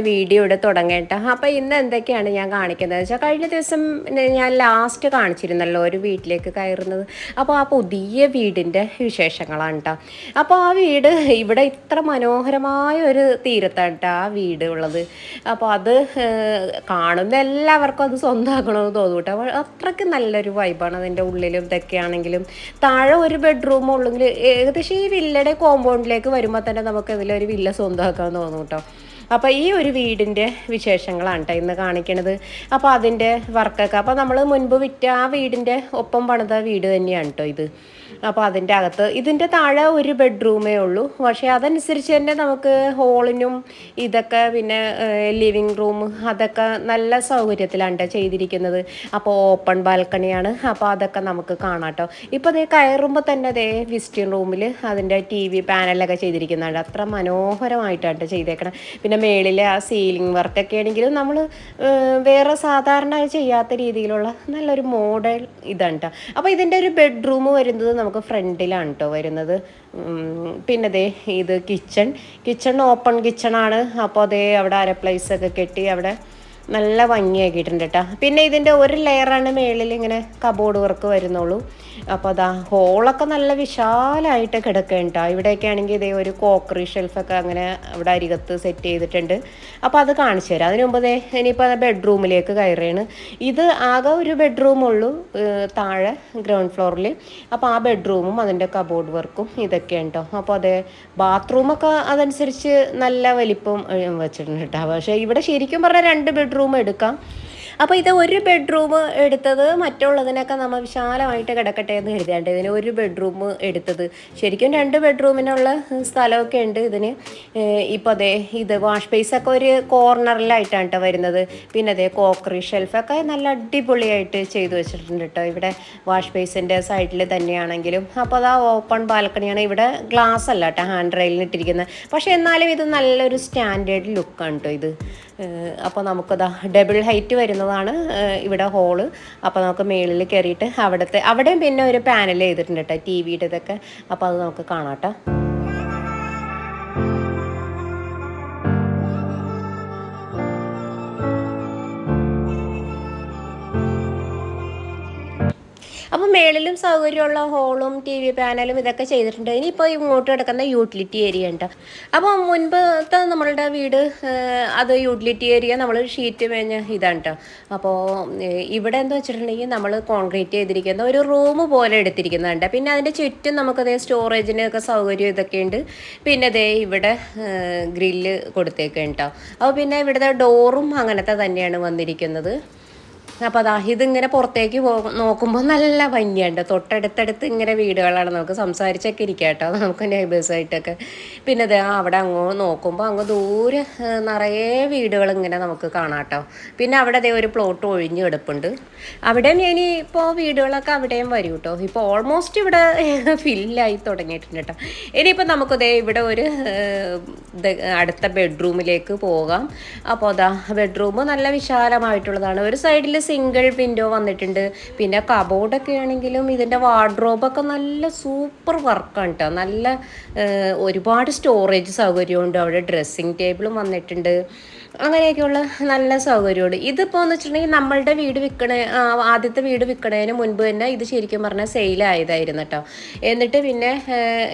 ഇന്നത്തെ വീഡിയോ ഇവിടെ തുടങ്ങേണ്ട അപ്പോൾ ഇന്ന് എന്തൊക്കെയാണ് ഞാൻ കാണിക്കുന്നത്? വെച്ചാൽ കഴിഞ്ഞ ദിവസം ഞാൻ ലാസ്റ്റ് കാണിച്ചിരുന്നല്ലോ ഒരു വീട്ടിലേക്ക് കയറുന്നത്. അപ്പോൾ ആ പുതിയ വീടിന്റെ വിശേഷങ്ങളാണ് കേട്ടോ അപ്പോൾ ആ വീട് ഇവിടെ ഇത്ര മനോഹരമായ ഒരു തീരത്താണ് കേട്ടോ ആ വീട് ഉള്ളത്. അപ്പോൾ അത് കാണുന്ന എല്ലാവർക്കും അത് സ്വന്തമാക്കണമെന്ന് തോന്നും കേട്ടോ അത്രയ്ക്ക് നല്ലൊരു വൈബാണ് അതിന്റെ ഉള്ളിലും ഇതൊക്കെ ആണെങ്കിലും താഴെ ഒരു ബെഡ്റൂം ഉള്ളെങ്കിൽ ഏകദേശം ഈ വില്ലയുടെ കോമ്പൗണ്ടിലേക്ക് വരുമ്പോൾ തന്നെ നമുക്ക് ഇതിലൊരു വില്ല സ്വന്തമാക്കാൻ തോന്നും കേട്ടോ അപ്പോൾ ഈ ഒരു വീടിന്റെ വിശേഷങ്ങളാണ് കേട്ടോ ഇന്ന് കാണിക്കണത്. അപ്പോൾ അതിന്റെ വർക്കൊക്കെ അപ്പോൾ നമ്മൾ മുൻപ് വിറ്റ ആ വീടിന്റെ ഒപ്പം പണിത വീട് തന്നെയാണ് കേട്ടോ ഇത്. അപ്പോൾ അതിന്റെ അകത്ത് ഇതിന്റെ താഴെ ഒരു ബെഡ്റൂമേ ഉള്ളൂ. പക്ഷേ അതനുസരിച്ച് തന്നെ നമുക്ക് ഹോളിനും ഇതൊക്കെ പിന്നെ ലിവിങ് റൂം അതൊക്കെ നല്ല സൗകര്യത്തിലാണ് ചെയ്തിരിക്കുന്നത്. അപ്പോൾ ഓപ്പൺ ബാൽക്കണിയാണ്. അപ്പോൾ അതൊക്കെ നമുക്ക് കാണാം കേട്ടോ ഇപ്പോൾ അതേ കയറുമ്പോൾ തന്നെ അതേ വിസിറ്റിംഗ് റൂമിൽ അതിന്റെ ടി വി പാനലൊക്കെ ചെയ്തിരിക്കുന്നുണ്ട്. അത്ര മനോഹരമായിട്ടാണ് ട്ടോ ചെയ്തേക്കണം. പിന്നെ മേളിലെ ആ സീലിംഗ് വർക്കൊക്കെ ആണെങ്കിലും നമ്മൾ വേറെ സാധാരണ ചെയ്യാത്ത രീതിയിലുള്ള നല്ലൊരു മോഡൽ ഇതാണ് കേട്ടോ അപ്പോൾ ഇതിന്റെ ഒരു ബെഡ്റൂം വരുന്നത് നമുക്ക് ഫ്രണ്ടിലാണ് കേട്ടോ വരുന്നത്. പിന്നെ ദേ ഇത് കിച്ചൺ കിച്ചൺ ഓപ്പൺ കിച്ചണാണ് അപ്പോൾ അതേ അവിടെ അര പ്ലേസ് ഒക്കെ കെട്ടി അവിടെ നല്ല ഭംഗിയാക്കിയിട്ടുണ്ട് കേട്ടോ പിന്നെ ഇതിന്റെ ഒരു ലെയറാണ് മേളിൽ ഇങ്ങനെ കബോർഡ് വർക്ക് വരുന്നുള്ളൂ. അപ്പോൾ അതാ ഹോളൊക്കെ നല്ല വിശാലമായിട്ട് കിടക്കുകയാണ് കേട്ടോ ഇവിടെയൊക്കെ ആണെങ്കിൽ ഇതേ ഒരു കോക്കറി ഷെൽഫൊക്കെ അങ്ങനെ അവിടെ അരികത്ത് സെറ്റ് ചെയ്തിട്ടുണ്ട്. അപ്പോൾ അത് കാണിച്ചു തരാം. അതിനു മുമ്പേ ദേ ഇനിയിപ്പോൾ ബെഡ്റൂമിലേക്ക് കയറുകയാണ് ഇത് ആകെ ഒരു ബെഡ്റൂം ഉള്ളൂ താഴെ ഗ്രൗണ്ട് ഫ്ലോറിൽ. അപ്പോൾ ആ ബെഡ്റൂമും അതിന്റെ കബോർഡ് വർക്കും ഇതൊക്കെ ഉണ്ടോ അപ്പോൾ അതെ ബാത്റൂമൊക്കെ അതനുസരിച്ച് നല്ല വലിപ്പം വെച്ചിട്ടുണ്ട് കേട്ടോ. പക്ഷേ ഇവിടെ ശരിക്കും പറഞ്ഞാൽ രണ്ട് ബെഡ്റൂം എടുക്കാം. അപ്പോൾ ഇത് ഒരു ബെഡ്റൂം എടുത്തത് മറ്റുള്ളതിനൊക്കെ നമ്മൾ വിശാലമായിട്ട് കിടക്കട്ടെ എന്ന് കരുതിയാണ്ട് ഇതിന് ഒരു ബെഡ്റൂം എടുത്തത്. ശരിക്കും രണ്ട് ബെഡ്റൂമിനുള്ള സ്ഥലമൊക്കെ ഉണ്ട് ഇതിന്. ഇപ്പോൾ അതെ ഇത് വാഷ് ബേസൊക്കെ ഒരു കോർണറിലായിട്ടാണ് കേട്ടോ വരുന്നത്. പിന്നെ അതേ കോക്കറി ഷെൽഫൊക്കെ നല്ല അടിപൊളിയായിട്ട് ചെയ്തു വെച്ചിട്ടുണ്ട് കേട്ടോ ഇവിടെ വാഷ് ബേസിന്റെ സൈഡിൽ തന്നെയാണെങ്കിലും. അപ്പോൾ അത് ആ ഓപ്പൺ ബാൽക്കണിയാണ് ഇവിടെ ഗ്ലാസ് അല്ല കേട്ടോ ഹാൻഡ് റെയിലിന് ഇട്ടിരിക്കുന്നത് പക്ഷേ എന്നാലും ഇത് നല്ലൊരു സ്റ്റാൻഡേർഡ് ലുക്കാണ് കേട്ടോ ഇത്. അപ്പോൾ നമുക്കതാ ഡബിൾ ഹൈറ്റ് വരുന്നതാണ് ഇവിടെ ഹോൾ അപ്പോൾ നമുക്ക് മേളിൽ കയറിയിട്ട് അവിടുത്തെ അവിടെയും പിന്നെ ഒരു പാനൽ ചെയ്തിട്ടുണ്ട് കേട്ടോ ടി വിയുടെ ഇതൊക്കെ. അപ്പോൾ അത് നമുക്ക് കാണാം കേട്ടോ മേളിലും സൗകര്യമുള്ള ഹോളും ടി വി പാനലും ഇതൊക്കെ ചെയ്തിട്ടുണ്ട്. ഇനിയിപ്പോൾ ഇങ്ങോട്ട് കിടക്കുന്ന യൂട്ടിലിറ്റി ഏരിയ ഉണ്ട് അപ്പോൾ മുൻപത്തെ നമ്മളുടെ വീട് അത് യൂട്ടിലിറ്റി ഏരിയ നമ്മൾ ഷീറ്റ് മേഞ്ഞ ഇതാണ് കേട്ടോ അപ്പോൾ ഇവിടെ എന്താ വെച്ചിട്ടുണ്ടെങ്കിൽ നമ്മൾ കോൺക്രീറ്റ് ചെയ്തിരിക്കുന്ന ഒരു റൂം പോലെ എടുത്തിരിക്കുന്നുണ്ട് പിന്നെ അതിന്റെ ചുറ്റും നമുക്കതേ സ്റ്റോറേജിനൊക്കെ സൗകര്യം ഇതൊക്കെ ഉണ്ട്. പിന്നെ അതേ ഇവിടെ ഗ്രില്ല് കൊടുത്തേക്കുണ്ടോ അപ്പോൾ പിന്നെ ഇവിടുത്തെ ഡോറും അങ്ങനത്തെ തന്നെയാണ് വന്നിരിക്കുന്നത്. അപ്പോൾ അതാ ഇതിങ്ങനെ പുറത്തേക്ക് പോ നോക്കുമ്പോൾ നല്ല ഭംഗിയുണ്ട്. തൊട്ടടുത്തടുത്ത് ഇങ്ങനെ വീടുകളാണ് നമുക്ക് സംസാരിച്ചൊക്കെ ഇരിക്കുക കേട്ടോ. നമുക്ക് നൈബേഴ്സായിട്ടൊക്കെ പിന്നെ ഇത് അവിടെ അങ്ങ് നോക്കുമ്പോൾ അങ്ങ് ദൂരെ നിറയെ വീടുകൾ ഇങ്ങനെ നമുക്ക് കാണാം കേട്ടോ. പിന്നെ അവിടെ അതേ ഒരു പ്ലോട്ട് ഒഴിഞ്ഞു കിടപ്പുണ്ട്. അവിടെയും ഇനി ഇപ്പോൾ വീടുകളൊക്കെ അവിടെയും വരും കേട്ടോ. ഇപ്പോൾ ഓൾമോസ്റ്റ് ഇവിടെ ഫില്ലായി തുടങ്ങിയിട്ടുണ്ട് കേട്ടോ. ഇനിയിപ്പോൾ നമുക്കതേ ഇവിടെ ഒരു അടുത്ത ബെഡ്റൂമിലേക്ക് പോകാം. അപ്പോൾ അതാ ബെഡ്റൂം നല്ല വിശാലമായിട്ടുള്ളതാണ്. ഒരു സൈഡിൽ സിംഗിൾ വിൻഡോ വന്നിട്ടുണ്ട്. പിന്നെ കബോർഡൊക്കെ ആണെങ്കിലും ഇതിന്റെ വാർഡ്രോബൊക്കെ നല്ല സൂപ്പർ വർക്കാണ് കേട്ടോ നല്ല ഒരുപാട് സ്റ്റോറേജ് സൗകര്യമുണ്ട്. അവിടെ ഡ്രസ്സിങ് ടേബിളും വന്നിട്ടുണ്ട്. അങ്ങനെയൊക്കെയുള്ള നല്ല സൗകര്യമുണ്ട്. ഇതിപ്പോൾ എന്ന് വെച്ചിട്ടുണ്ടെങ്കിൽ നമ്മളുടെ വീട് വിൽക്കണ ആദ്യത്തെ വീട് വിൽക്കണതിന് മുൻപ് തന്നെ ഇത് ശരിക്കും പറഞ്ഞാൽ സെയിലായതായിരുന്നു കേട്ടോ എന്നിട്ട് പിന്നെ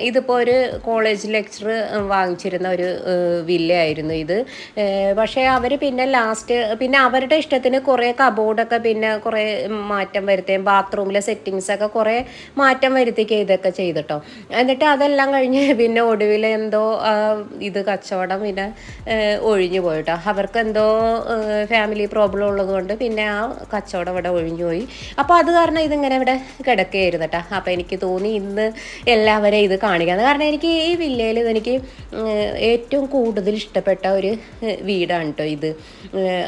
ഇതിപ്പോൾ ഒരു കോളേജ് ലെക്ചർ വാങ്ങിച്ചിരുന്ന ഒരു വില്ലയായിരുന്നു ഇത്. പക്ഷേ അവർ പിന്നെ ലാസ്റ്റ് പിന്നെ അവരുടെ ഇഷ്ടത്തിന് കുറേ കബോർഡൊക്കെ പിന്നെ കുറേ മാറ്റം വരുത്തുകയും ബാത്റൂമിലെ സെറ്റിങ്സൊക്കെ കുറേ മാറ്റം വരുത്തിക്കുക ഇതൊക്കെ ചെയ്തിട്ടോ എന്നിട്ട് അതെല്ലാം കഴിഞ്ഞ് പിന്നെ ഒടുവിൽ എന്തോ ഇത് കച്ചവടം പിന്നെ ഒഴിഞ്ഞു പോയിട്ടോ അവർക്ക് എന്തോ ഫാമിലി പ്രോബ്ലം ഉള്ളതുകൊണ്ട് പിന്നെ ആ കച്ചവടം ഇവിടെ ഒഴിഞ്ഞു പോയി. അപ്പോൾ അത് കാരണം ഇതിങ്ങനെ ഇവിടെ കിടക്കുകയായിരുന്നു കേട്ടോ അപ്പോൾ എനിക്ക് തോന്നി ഇന്ന് എല്ലാവരെയും ഇത് കാണിക്കാന്ന് കാരണം എനിക്ക് ഈ വില്ലയിൽ എനിക്ക് ഏറ്റവും കൂടുതൽ ഇഷ്ടപ്പെട്ട ഒരു വീടാണ് കേട്ടോ ഇത്.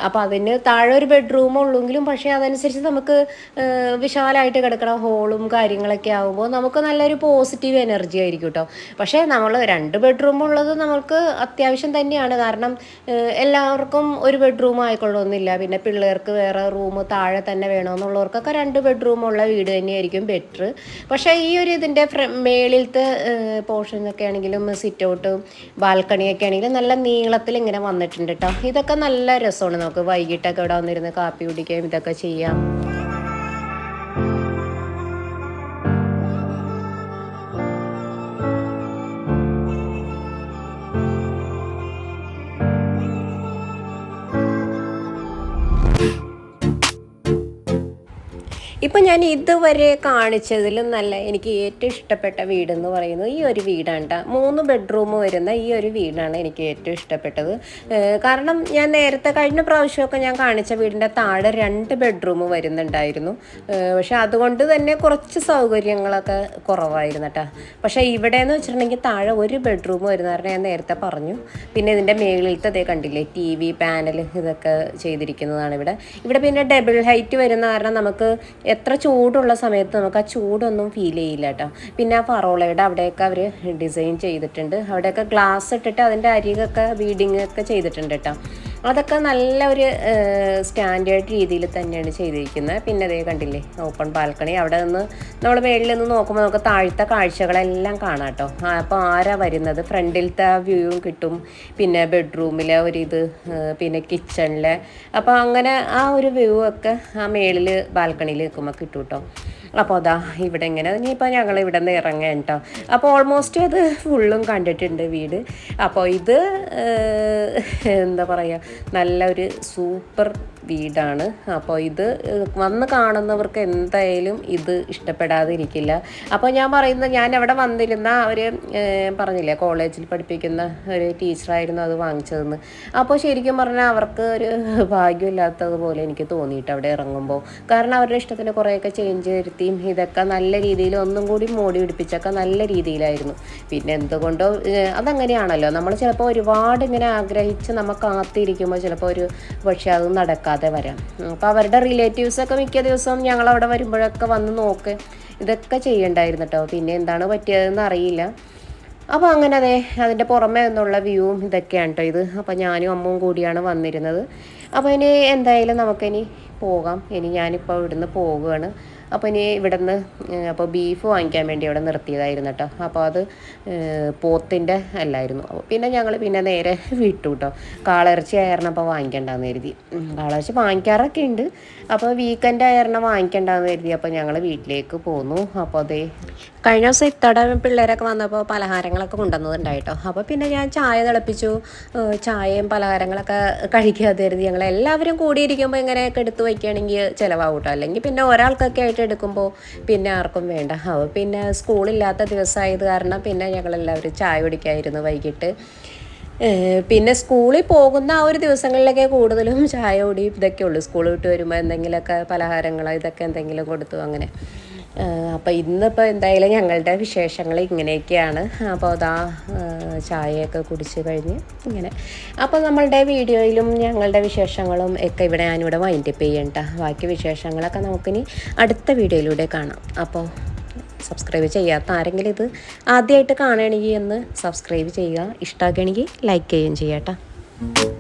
അപ്പോൾ അതിന് താഴെ ഒരു ബെഡ്റൂം ഉള്ളെങ്കിലും പക്ഷേ അതനുസരിച്ച് നമുക്ക് വിശാലമായിട്ട് കിടക്കണ ഹോളും കാര്യങ്ങളൊക്കെ ആകുമ്പോൾ നമുക്ക് നല്ലൊരു പോസിറ്റീവ് എനർജി ആയിരിക്കും കേട്ടോ പക്ഷേ നമ്മൾ രണ്ട് ബെഡ്റൂം ഉള്ളത് നമുക്ക് അത്യാവശ്യം തന്നെയാണ്. കാരണം എല്ലാ എല്ലാവർക്കും ഒരു ബെഡ്റൂം ആയിക്കൊള്ളൊന്നുമില്ല പിന്നെ പിള്ളേർക്ക് വേറെ റൂം താഴെ തന്നെ വേണമെന്നുള്ളവർക്കൊക്കെ രണ്ട് ബെഡ്റൂം ഉള്ള വീട് തന്നെയായിരിക്കും ബെറ്റർ പക്ഷേ ഈ ഒരു ഇതിന്റെ മേളിലത്തെ പോർഷനൊക്കെ ആണെങ്കിലും സിറ്റ് ഔട്ട് ബാൽക്കണിയൊക്കെ ആണെങ്കിലും നല്ല നീളത്തിൽ ഇങ്ങനെ വന്നിട്ടുണ്ട് കേട്ടോ ഇതൊക്കെ നല്ല രസമാണ് നമുക്ക് വൈകിട്ടൊക്കെ ഇവിടെ വന്നിരുന്ന് കാപ്പി കുടിക്കുകയും ഇതൊക്കെ ചെയ്യാം. ഇപ്പം ഞാൻ ഇതുവരെ കാണിച്ചതിലും നല്ല എനിക്ക് ഏറ്റവും ഇഷ്ടപ്പെട്ട വീടെന്ന് പറയുന്നത് ഈ ഒരു വീടാണ് കേട്ടോ മൂന്ന് ബെഡ്റൂം വരുന്ന ഈ ഒരു വീടാണ് എനിക്ക് ഏറ്റവും ഇഷ്ടപ്പെട്ടത്. കാരണം ഞാൻ നേരത്തെ കഴിഞ്ഞ പ്രാവശ്യമൊക്കെ ഞാൻ കാണിച്ച വീടിന്റെ താഴെ രണ്ട് ബെഡ്റൂം വരുന്നുണ്ടായിരുന്നു. പക്ഷെ അതുകൊണ്ട് തന്നെ കുറച്ച് സൗകര്യങ്ങളൊക്കെ കുറവായിരുന്നു കേട്ടോ പക്ഷേ ഇവിടെ എന്ന് വെച്ചിട്ടുണ്ടെങ്കിൽ താഴെ ഒരു ബെഡ്റൂം വരുന്ന കാരണം ഞാൻ നേരത്തെ പറഞ്ഞു. പിന്നെ ഇതിന്റെ മേളിലത്തെ അതേ കണ്ടില്ലേ ടി വി പാനൽ ഇതൊക്കെ ചെയ്തിരിക്കുന്നതാണ് ഇവിടെ. ഇവിടെ പിന്നെ ഡബിൾ ഹൈറ്റ് വരുന്ന കാരണം നമുക്ക് എത്ര ചൂടുള്ള സമയത്ത് നമുക്ക് ആ ചൂടൊന്നും ഫീൽ ചെയ്യില്ല കേട്ടോ. പിന്നെ ആ ഫറോളയുടെ അവിടെയൊക്കെ അവർ ഡിസൈൻ ചെയ്തിട്ടുണ്ട്. അവിടെയൊക്കെ ഗ്ലാസ് ഇട്ടിട്ട് അതിന്റെ അരികൊക്കെ ബീഡിങ് ഒക്കെ ചെയ്തിട്ടുണ്ട് കേട്ടോ. അതൊക്കെ നല്ല ഒരു സ്റ്റാൻഡേർഡ് രീതിയിൽ തന്നെയാണ് ചെയ്തിരിക്കുന്നത് പിന്നെ അതേ കണ്ടില്ലേ ഓപ്പൺ ബാൽക്കണി. അവിടെ നിന്ന് നമ്മൾ മേളിൽ നിന്ന് നോക്കുമ്പോൾ നമുക്ക് താഴത്തെ കാഴ്ചകളെല്ലാം കാണാം കേട്ടോ അപ്പോൾ ആരാ വരുന്നത്? ഫ്രണ്ടിലത്തെ വ്യൂവും കിട്ടും. പിന്നെ ബെഡ്റൂമിലെ ഒരു ഇത് പിന്നെ കിച്ചണിലെ. അപ്പോൾ അങ്ങനെ ആ ഒരു വ്യൂ ഒക്കെ ആ മേളിൽ ബാൽക്കണിയിൽ നിൽക്കുമ്പോൾ കിട്ടും കേട്ടോ അപ്പോൾ അതാ ഇവിടെ ഇങ്ങനെ ഇനിയിപ്പോൾ ഞങ്ങൾ ഇവിടെ നിന്ന് ഇറങ്ങാൻ കേട്ടോ അപ്പോൾ ഓൾമോസ്റ്റ് അത് ഫുള്ളും കണ്ടിട്ടുണ്ട് വീട്. അപ്പോൾ ഇത് എന്താ പറയുക നല്ലൊരു സൂപ്പർ വീടാണ്. അപ്പോൾ ഇത് വന്ന് കാണുന്നവർക്ക് എന്തായാലും ഇത് ഇഷ്ടപ്പെടാതിരിക്കില്ല. അപ്പോൾ ഞാൻ പറയുന്നത് ഞാൻ അവിടെ വന്നിരുന്ന ഒരു പറഞ്ഞില്ലേ കോളേജിൽ പഠിപ്പിക്കുന്ന ഒരു ടീച്ചറായിരുന്നു അത് വാങ്ങിച്ചതെന്ന്. അപ്പോൾ ശരിക്കും പറഞ്ഞാൽ അവർക്ക് ഒരു ഭാഗ്യമില്ലാത്തതുപോലെ എനിക്ക് തോന്നിയിട്ട് അവിടെ ഇറങ്ങുമ്പോൾ കാരണം അവരുടെ ഇഷ്ടത്തിന് കുറേയൊക്കെ ചേഞ്ച് വരുത്തിയും ഇതൊക്കെ നല്ല രീതിയിൽ ഒന്നും കൂടി മോടി പിടിപ്പിച്ചൊക്കെ നല്ല രീതിയിലായിരുന്നു. പിന്നെ എന്തുകൊണ്ടോ അതങ്ങനെയാണല്ലോ. നമ്മൾ ചിലപ്പോൾ ഒരുപാട് ഇങ്ങനെ ആഗ്രഹിച്ച് നമ്മൾ കാത്തിരിക്കുമ്പോൾ ചിലപ്പോൾ ഒരു പക്ഷേ അത് നടക്കാതെ വരാം. അപ്പോൾ അവരുടെ റിലേറ്റീവ്സൊക്കെ മിക്ക ദിവസവും ഞങ്ങൾ അവിടെ വരുമ്പോഴൊക്കെ വന്ന് നോക്ക്. ഇതൊക്കെ ചെയ്യണ്ടായിരുന്നു കേട്ടോ പിന്നെ എന്താണ് പറ്റിയതെന്ന് അറിയില്ല. അപ്പോൾ അങ്ങനെ അതെ അതിന്റെ പുറമേ നിന്നുള്ള വ്യൂവും ഇതൊക്കെയാണ് കേട്ടോ ഇത്. അപ്പോൾ ഞാനും അമ്മവും കൂടിയാണ് വന്നിരുന്നത്. അപ്പോൾ ഇനി എന്തായാലും നമുക്കിനി പോകാം. ഇനി ഞാനിപ്പോൾ ഇവിടുന്ന് പോവുകയാണ്. അപ്പോൾ ഇനി ഇവിടുന്ന് അപ്പോൾ ബീഫ് വാങ്ങിക്കാൻ വേണ്ടി അവിടെ നിർത്തിയതായിരുന്നു കേട്ടോ അപ്പോൾ അത് പോത്തിന്റെ അല്ലായിരുന്നു. പിന്നെ ഞങ്ങൾ പിന്നെ നേരെ വിട്ടു കേട്ടോ കാളിറച്ചി ആയിരുന്നു അപ്പോൾ വാങ്ങിക്കണ്ടെന്ന് കരുതി. കാളിറച്ചി വാങ്ങിക്കാറൊക്കെ ഉണ്ട് അപ്പോൾ വീക്കെൻഡ് ആയിരുന്നു വാങ്ങിക്കണ്ടെന്ന് കരുതി. അപ്പോൾ ഞങ്ങൾ വീട്ടിലേക്ക് പോന്നു. അപ്പോൾ അതേ കഴിഞ്ഞ ദിവസം ഇത്തടെ പിള്ളേരൊക്കെ വന്നപ്പോൾ പലഹാരങ്ങളൊക്കെ കൊണ്ടുവന്നതുണ്ടായിട്ടോ അപ്പോൾ പിന്നെ ഞാൻ ചായ തിളപ്പിച്ചു. ചായയും പലഹാരങ്ങളൊക്കെ കഴിക്കാതെ കരുതി. ഞങ്ങൾ എല്ലാവരും കൂടിയിരിക്കുമ്പോൾ ഇങ്ങനെയൊക്കെ എടുത്ത് വയ്ക്കുകയാണെങ്കിൽ ചിലവാകും കേട്ടോ അല്ലെങ്കിൽ പിന്നെ ഒരാൾക്കൊക്കെ ആയിട്ട് എടുക്കുമ്പോൾ പിന്നെ ആർക്കും വേണ്ട. പിന്നെ സ്കൂളില്ലാത്ത ദിവസമായത് കാരണം പിന്നെ ഞങ്ങളെല്ലാവരും ചായ കുടിക്കായിരുന്നു വൈകിട്ട്. പിന്നെ സ്കൂളിൽ പോകുന്ന ആ ഒരു ദിവസങ്ങളിലൊക്കെ കൂടുതലും ചായ കുടി ഇതൊക്കെ ഉള്ളൂ. സ്കൂൾ വിട്ട് വരുമ്പോൾ എന്തെങ്കിലുമൊക്കെ പലഹാരങ്ങൾ ഇതൊക്കെ എന്തെങ്കിലും കൊടുത്തു അങ്ങനെ. അപ്പോൾ ഇന്നിപ്പോൾ എന്തായാലും ഞങ്ങളുടെ വിശേഷങ്ങൾ ഇങ്ങനെയൊക്കെയാണ്. അപ്പോൾ അതാ ചായയൊക്കെ കുടിച്ച് കഴിഞ്ഞ് ഇങ്ങനെ. അപ്പോൾ നമ്മളുടെ വീഡിയോയിലും ഞങ്ങളുടെ വിശേഷങ്ങളും ഒക്കെ ഇവിടെ ഞാനിവിടെ വൈൻഡപ്പ് ചെയ്യണ്ട ബാക്കി വിശേഷങ്ങളൊക്കെ നമുക്കിനി അടുത്ത വീഡിയോയിലൂടെ കാണാം. അപ്പോൾ സബ്സ്ക്രൈബ് ചെയ്യാത്ത ആരെങ്കിലും ഇത് ആദ്യമായിട്ട് കാണുകയാണെങ്കിൽ ഒന്ന് സബ്സ്ക്രൈബ് ചെയ്യുക. ഇഷ്ടമാക്കുകയാണെങ്കിൽ ലൈക്ക് ചെയ്യുകയും ചെയ്യാം കേട്ടോ.